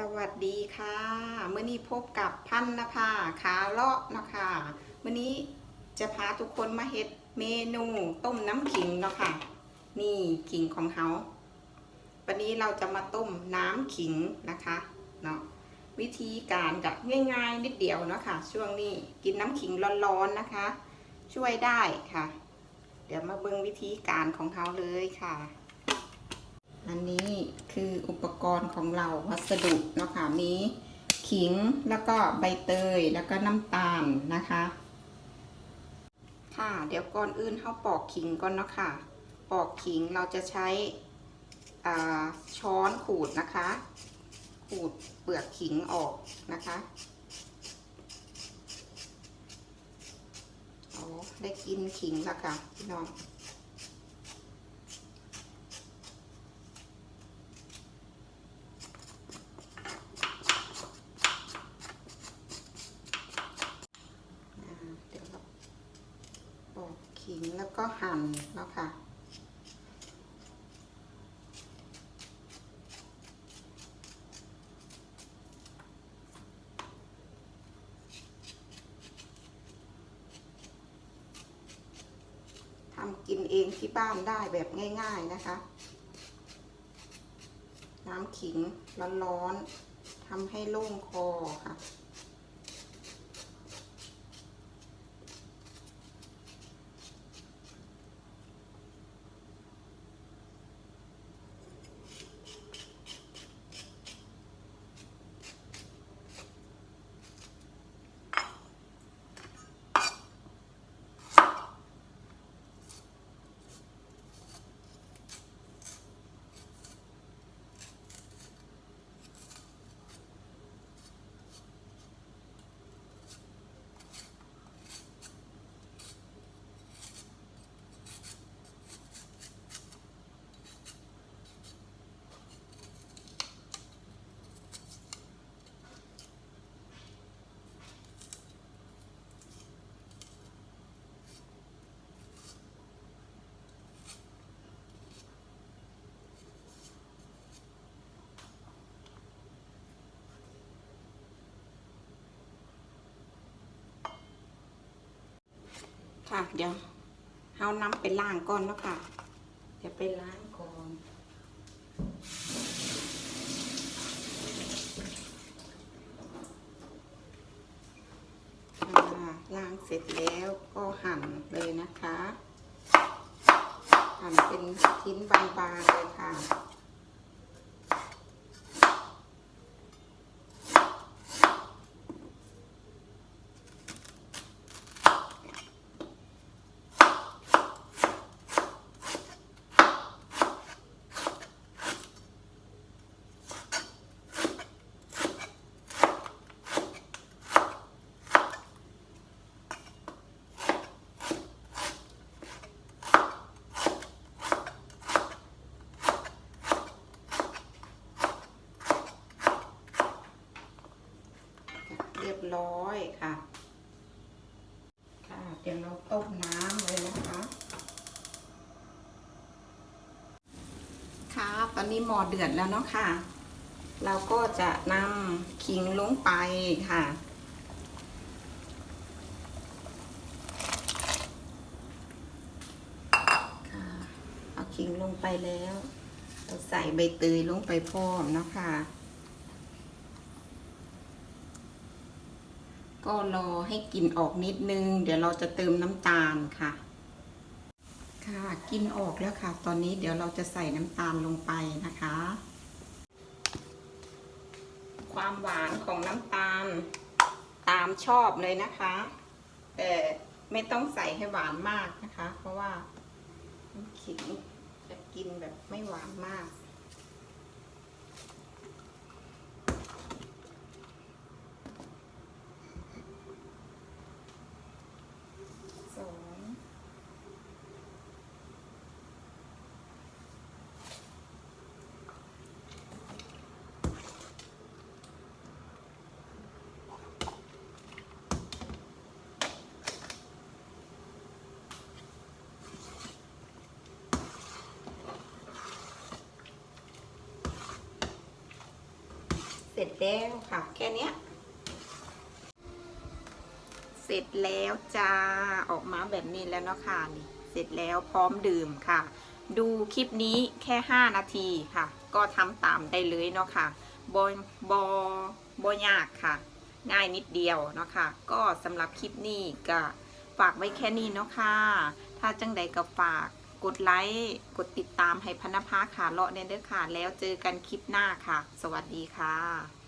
สวัสดีค่ะเมื่อนี้พบกับพันนภาขาเลาะนะคะเมื่อนี้จะพาทุกคนมาเฮ็ดเมนูต้มน้ำขิงเนาะค่ะ นี่ขิงของเขาวันนี้เราจะมาต้มน้ำขิงนะคะเนาะวิธีการกับง่ายๆนิดเดียวเนาะค่ะ ช่วงนี้กินน้ำขิงร้อนๆนะคะ ช่วยได้ค่ะ เดี๋ยวมาเบิ่งวิธีการของเขาเลยค่ะ อันนี้คืออุปกรณ์ของเราวัสดุเนาะค่ะมีขิงแล้วก็ใบเตยแล้วก็น้ำตาลนะคะ ค่ะเดี๋ยวก่อนอื่นเขาปอกขิงก่อนเนาะค่ะ ปอกขิงเราจะใช้ช้อนขูดนะคะ ขูดเปลือกขิงออกนะคะโอ๋อได้กินขิงแล้วค่ะพี่น้อง อ่าเดี๋ยวเราปอกขิงแล้ว ก็หั่นแล้วค่ะ ทำกินเองที่บ้านได้แบบง่ายๆนะคะ น้ำขิงร้อนๆทำให้โล่งคอค่ะ ค่ะ เดี๋ยวเอาน้ำไปล้างก่อนแล้วค่ะ เดี๋ยวไปล้างก่อนล้างเสร็จแล้วก็หั่นเลยนะคะ หั่นเป็นชิ้นบางๆเลยค่ะ เร้อยค่ะ ค่ะ เดี๋ยวเราต้มน้ำเลยนะคะ ค่ะตอนนี้หม้อเดือดแล้วเนาะค่ะ เราก็จะนำขิงลงไปค่ะค่ะเอาขิงลงไปแล้วเราใส่ใบเตยลงไปพร้อมเนาะค่ะ ก็รอให้กลิ่นออกนิดนึง เดี๋ยวเราจะเติมน้ำตาลค่ะ ค่ะกลิ่นออกแล้วค่ะ ตอนนี้เดี๋ยวเราจะใส่น้ำตาลลงไปนะคะ ความหวานของน้ำตาลตามชอบเลยนะคะ แต่ไม่ต้องใส่ให้หวานมากนะคะ เพราะว่าขิงจะกินแบบไม่หวานมาก เสร็จแล้วค่ะ แค่นี้เสร็จแล้วจ้าออกมาแบบนี้แล้วเนาะค่ะนี่เสร็จแล้วพร้อมดื่มค่ะ ดูคลิปนี้แค่ 5 นาทีค่ะ ก็ทำตามได้เลยเนาะค่ะบอบอบอยากค่ะ ง่ายนิดเดียวเนาะค่ะ ก็สำหรับคลิปนี้ก็ฝากไว้แค่นี้เนาะค่ะ ถ้าจังใดก็ฝาก กดไลค์กดติดตามให้พนภาค่ะเลาะเนเด้อค่ะ แล้วเจอกันคลิปหน้าค่ะ สวัสดีค่ะ